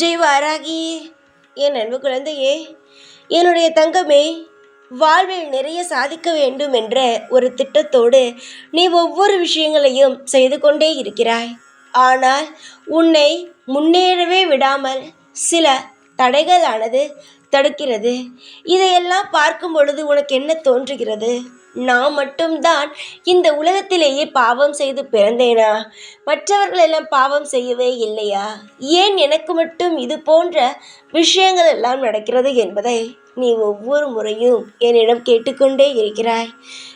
ஜெய் வாராகி என் அன்பு குழந்தையே என்னுடைய தங்கமே வாழ்வில் நிறைய சாதிக்க வேண்டும் என்ற ஒரு திட்டத்தோடு நீ ஒவ்வொரு விஷயங்களையும் செய்து கொண்டே இருக்கிறாய். ஆனால் உன்னை முன்னேறவே விடாமல் சில தடைகளானது தடுக்கிறது. இதையெல்லாம் பார்க்கும் பொழுது உனக்கு என்ன தோன்றுகிறது? நான் மட்டும்தான் இந்த உலகத்திலேயே பாவம் செய்து பிறந்தேனா? மற்றவர்கள் எல்லாம் பாவம் செய்யவே இல்லையா? ஏன் எனக்கு மட்டும் இது போன்ற விஷயங்கள் எல்லாம் நடக்கிறது என்பதை நீ ஒவ்வொரு முறையும் என்னிடம் கேட்டுக்கொண்டே இருக்கிறாய்.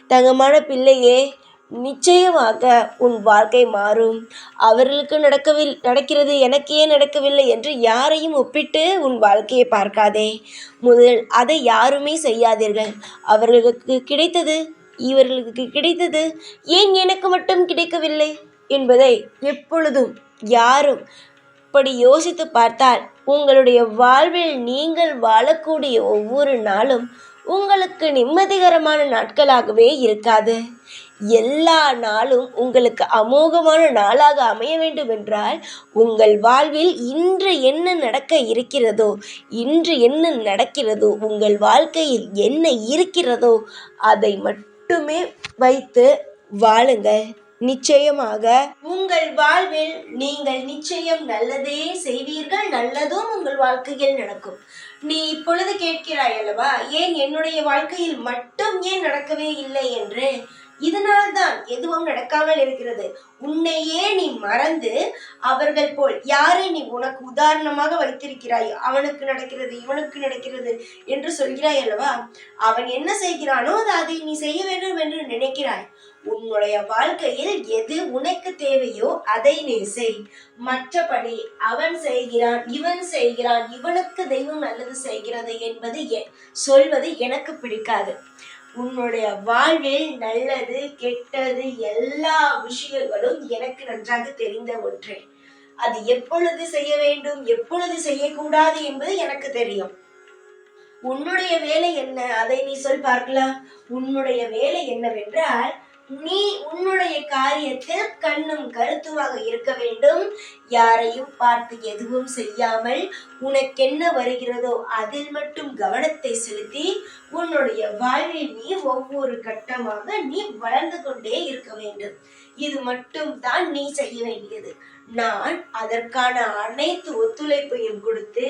தங்கமான பிள்ளையே நிச்சயமாக உன் வாழ்க்கை மாறும். அவர்களுக்கு நடக்கவில் நடக்கிறது எனக்கு ஏன் நடக்கவில்லை என்று யாரையும் ஒப்பிட்டு உன் வாழ்க்கையை பார்க்காதே. முதல் அதை யாருமே செய்யாதீர்கள். அவர்களுக்கு கிடைத்தது இவர்களுக்கு கிடைத்தது ஏன் எனக்கு மட்டும் கிடைக்கவில்லை என்பதை எப்பொழுதும் யாரும் இப்படி யோசித்து பார்த்தால் உங்களுடைய வாழ்வில் நீங்கள் வாழக்கூடிய ஒவ்வொரு நாளும் உங்களுக்கு நிம்மதிகரமான நாட்களாகவே இருக்காது. எல்லா நாளும் உங்களுக்கு அமோகமான நாளாக அமைய வேண்டுமென்றால் உங்கள் வாழ்வில் இன்று என்ன நடக்க இருக்கிறதோ இன்று என்ன நடக்கிறதோ உங்கள் வாழ்க்கையில் என்ன இருக்கிறதோ அதை மட்டுமே வைத்து வாழுங்கள். நிச்சயமாக உங்கள் வாழ்வில் நீங்கள் நிச்சயம் நல்லதே செய்வீர்கள் நல்லதும் உங்கள் வாழ்க்கையில் நடக்கும். நீ இப்பொழுது கேட்கிறாய் அல்லவா ஏன் என்னுடைய வாழ்க்கையில் மட்டும் ஏன் நடக்கவே இல்லை என்று? இதனால்தான் எதுவும் நடக்காமல் இருக்கிறது. உன்னையே நீ மறந்து அவர்கள் போல் யாரை நீ உனக்கு உதாரணமாக வைத்திருக்கிறாய்? அவனுக்கு நடக்கிறது இவனுக்கு நடக்கிறது என்று சொல்கிறாய் அல்லவா? அவன் என்ன செய்கிறானோ அதை நீ செய்ய வேண்டும் என்று நினைக்கிறாய். உன்னுடைய வாழ்க்கையில் எது உனக்கு தேவையோ அதை நீ செய். மற்றபடி அவன் செய்கிறான் இவன் செய்கிறான் இவனுக்கு தெய்வம் நல்லது செய்கிறது என்பது சொல்வது எனக்கு பிடிக்காது. உன்னுடைய வாழ்வில் நல்லது கெட்டது எல்லா விஷயங்களும் எனக்கு நன்றாக தெரிந்த ஒன்றே. அது எப்பொழுது செய்ய வேண்டும் எப்பொழுது செய்யக்கூடாது என்பது எனக்கு தெரியும். உன்னுடைய வேலை என்ன? அதை நீ சொல் பார்க்கலாம். உன்னுடைய வேலை என்னவென்றால் நீ உன்னுடைய காரியத்தில் கண்ணும் கருத்துமாக இருக்க வேண்டும். யாரையும் பார்த்து எதுவும் செய்யாமல் உனக்கென்ன வருகிறதோ அதில் மட்டும் கவனத்தை செலுத்தி உன்னுடைய வாழ்வில் நீ ஒவ்வொரு கட்டமாக நீ வளர்ந்து கொண்டே இருக்க வேண்டும். இது மட்டும் தான் நீ செய்ய வேண்டியது. நான் அதற்கான அனைத்து ஒத்துழைப்பையும் கொடுத்து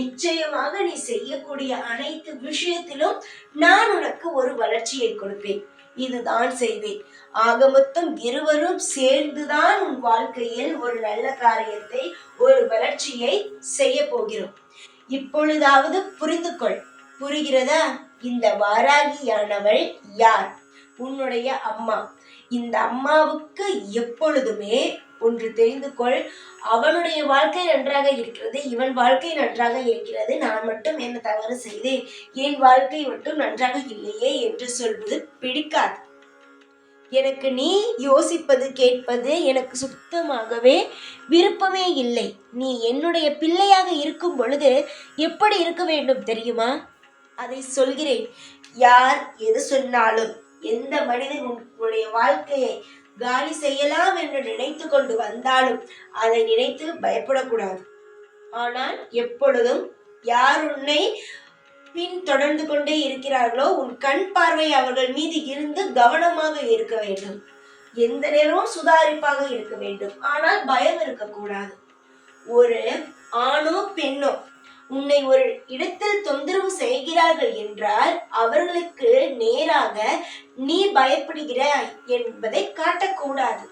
நிச்சயமாக நீ செய்யக்கூடிய அனைத்து விஷயத்திலும் நான் உனக்கு ஒரு வளர்ச்சியை கொடுப்பேன். இதுதான் செய்வேன். ஆக மொத்தம் இருவரும் சேர்ந்துதான் உன் வாழ்க்கையில் ஒரு நல்ல காரியத்தை ஒரு வளர்ச்சியை செய்ய போகிறோம். இப்பொழுதாவது புரிந்து கொள் புரிகிறதா? இந்த வாராகியானவள் யார்? உன்னுடைய அம்மா. இந்த அம்மாவுக்கு எப்பொழுதுமே ஒன்று தெரிந்து கொள். அவனுடைய வாழ்க்கை நன்றாக இருக்கிறது இவன் வாழ்க்கை நன்றாக இருக்கிறது நான் மட்டும் என்ன தவறு செய்தேன்? என் வாழ்க்கை மட்டும் நன்றாக இல்லையே என்று சொல்வது பிடிக்காது. எனக்கு நீ யோசிப்பது கேட்பது எனக்கு சுத்தமாகவே விருப்பமே இல்லை. நீ என்னுடைய பிள்ளையாக இருக்கும் பொழுது எப்படி இருக்க வேண்டும் தெரியுமா? அதை சொல்கிறேன். யார் எது சொன்னாலும் எந்த மனிதன் உன்னுடைய வாழ்க்கையை காலி செய்யலாம் என்று நினைத்து கொண்டு வந்தாலும் அதை நினைத்து பயப்படக்கூடாது. ஆனால் எப்பொழுதும் யார் உன்னை பின் தொடர்ந்து கொண்டே இருக்கிறார்களோ உன் கண் பார்வை அவர்கள் மீது இருந்து கவனமாக இருக்க வேண்டும். எந்த நேரமும் சுதாரிப்பாக இருக்க வேண்டும். ஆனால் பயம் இருக்கக்கூடாது. ஒரு ஆணோ பெண்ணோ உன்னை ஒரு இடத்தில் தொந்தரவு செய்கிறார்கள் என்றால் அவர்களுக்கு நேராக நீ பயப்படுகிறாய் என்பதை காட்டக்கூடாது.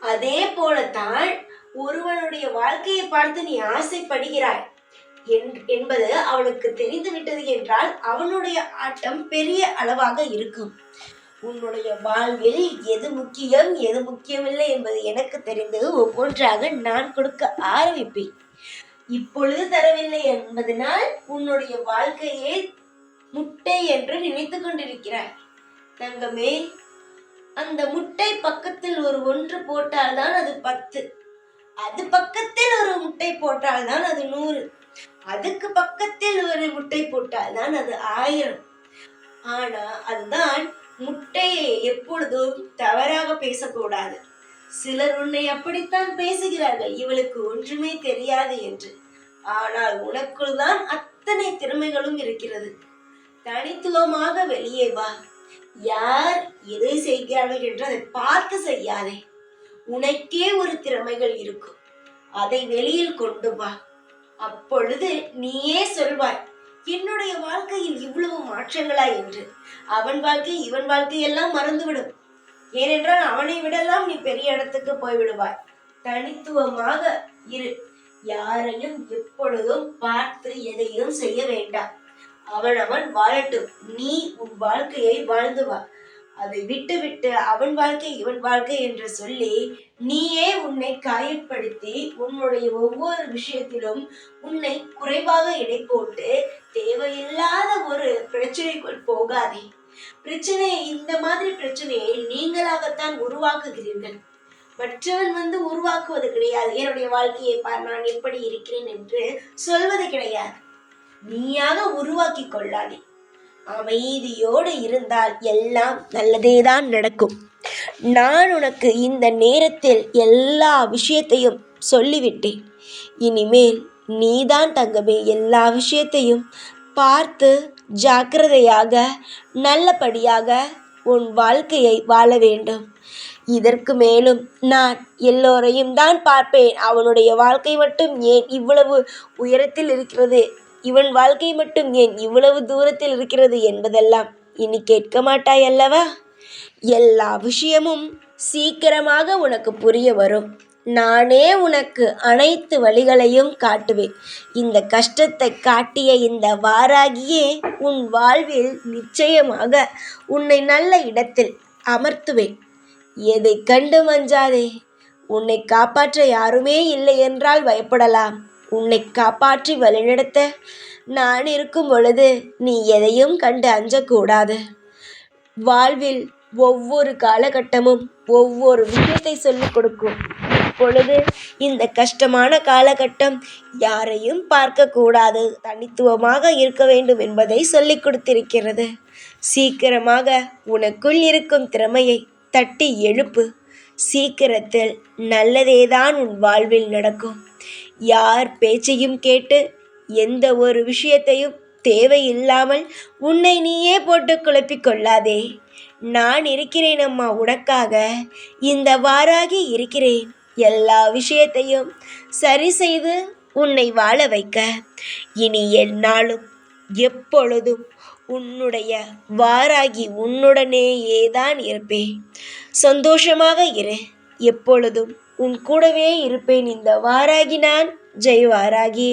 அதே போலத்தான் ஒருவனுடைய வாழ்க்கையை பார்த்து நீ ஆசைப்படுகிறாய் என்- என்பது அவனுக்கு தெரிந்து விட்டது என்றால் அவனுடைய ஆட்டம் பெரிய அளவாக இருக்கும். உன்னுடைய வாழ்வில் எது முக்கியம் எது முக்கியமில்லை என்பது எனக்கு தெரிந்து ஒவ்வொன்றாக நான் கொடுக்க ஆரம்பிப்பேன். இப்பொழுது தரவில்லை என்பதனால் உன்னுடைய வாழ்க்கையை முட்டை என்று நினைத்து கொண்டிருக்கிறாய். தங்கமே அந்த முட்டை பக்கத்தில் ஒரு ஒன்று போட்டால்தான் அது பத்து. அது பக்கத்தில் ஒரு முட்டை போட்டால்தான் அது நூறு. அதுக்கு பக்கத்தில் ஒரு முட்டை போட்டால்தான் அது ஆயிரம். ஆனா அதுதான் முட்டையை எப்பொழுதும் தவறாக பேசக்கூடாது. சிலர் உன்னை அப்படித்தான் பேசுகிறார்கள். இவளுக்கு ஒன்றுமே தெரியாது என்று. ஆனால் உனக்குள் தான் அத்தனை திறமைகளும் இருக்கிறது. தனித்துவமாக வெளியே வா. யார் எதை செய்கிறார்கள் என்று அதை பார்த்து செய்யாதே. உனக்கே ஒரு திறமைகள் இருக்கும். அதை வெளியில் கொண்டு வா. அப்பொழுது நீயே சொல்வாய் என்னுடைய வாழ்க்கையில் இவ்வளவு மாற்றங்களா என்று. அவன் வாழ்க்கை இவன் வாழ்க்கை எல்லாம் மறந்துவிடும். ஏனென்றால் அவனை விடலாம் நீ பெரிய இடத்துக்கு போய்விடுவாய். தனித்துவமாக இரு. யாரையும் எப்பொழுதும் பார்த்து எதையும் செய்ய வேண்டாம். அவனவன் வாழட்டும். நீ உன் வாழ்க்கையை வாழ்ந்து வா. அதை விட்டு விட்டு அவன் வாழ்க்கை இவன் வாழ்க்கை என்று சொல்லி நீயே உன்னை காயப்படுத்தி உன்னுடைய ஒவ்வொரு விஷயத்திலும் உன்னை குறைவாக எடை போட்டு தேவையில்லாத ஒரு பிரச்சனைக்குள் போகாதே. பிரச்சனையை இந்த மாதிரி பிரச்சனையை நீங்களாகத்தான் உருவாக்குகிறீர்கள். மற்றவன் வந்து உருவாக்குவது கிடையாது. என்னுடைய வாழ்க்கையை பார் நான் எப்படி இருக்கிறேன் என்று சொல்வது கிடையாது. நீயாக உருவாக்கி கொள்ளாதே. அமைதியோடு இருந்தால் எல்லாம் நல்லதேதான் நடக்கும். நான் உனக்கு இந்த நேரத்தில் எல்லா விஷயத்தையும் சொல்லிவிட்டேன். இனிமேல் நீதான் தங்கமே எல்லா விஷயத்தையும் பார்த்து ஜாக்கிரதையாக நல்லபடியாக உன் வாழ்க்கையை வாழ வேண்டும். இதற்கு மேலும் நான் எல்லோரையும் தான் பார்ப்பேன். அவனுடைய வாழ்க்கை மட்டும் ஏன் இவ்வளவு உயரத்தில் இருக்கிறது? இவன் வாழ்க்கை மட்டும் ஏன் இவ்வளவு தூரத்தில் இருக்கிறது என்பதெல்லாம் இனி கேட்க மாட்டாய் அல்லவா? எல்லா விஷயமும் சீக்கிரமாக உனக்கு புரிய வரும். நானே உனக்கு அனைத்து வழிகளையும் காட்டுவேன். இந்த கஷ்டத்தை காட்டிய இந்த வாராகியே உன் வாழ்வில் நிச்சயமாக உன்னை நல்ல இடத்தில் அமர்த்துவேன். எதை கண்டு மஞ்சாதே? உன்னை காப்பாற்ற யாருமே இல்லை என்றால் பயப்படலாம். உன்னை காப்பாற்றி வழிநடத்த நான் இருக்கும் பொழுது நீ எதையும் கண்டு அஞ்சக்கூடாது. வாழ்வில் ஒவ்வொரு காலகட்டமும் ஒவ்வொரு விஷயத்தை சொல்லிக் கொடுக்கும். இப்பொழுது இந்த கஷ்டமான காலகட்டம் யாரையும் பார்க்கக்கூடாது தனித்துவமாக இருக்க வேண்டும் என்பதை சொல்லிக் கொடுத்திருக்கிறது. சீக்கிரமாக உனக்குள் இருக்கும் திறமையை தட்டி எழுப்பு. சீக்கிரத்தில் நல்லதேதான் உன் வாழ்வில் நடக்கும். யார் பேச்சையும் கேட்டு எந்த ஒரு விஷயத்தையும் தேவையில்லாமல் உன்னை நீயே போட்டு குழப்பிக் கொள்ளாதே. நான் இருக்கிறேன் அம்மா உனக்காக. இந்த வாராகி இருக்கிறேன். எல்லா விஷயத்தையும் சரி செய்து உன்னை வாழ வைக்க. இனி என்னாலும் எப்பொழுதும் உன்னுடைய வாராகி உன்னுடனேயே தான் இருப்பேன். சந்தோஷமாக இரு. எப்பொழுதும் உன் கூடவே இருப்பேன். இந்த வாராகி நான். ஜெய் வாராகி.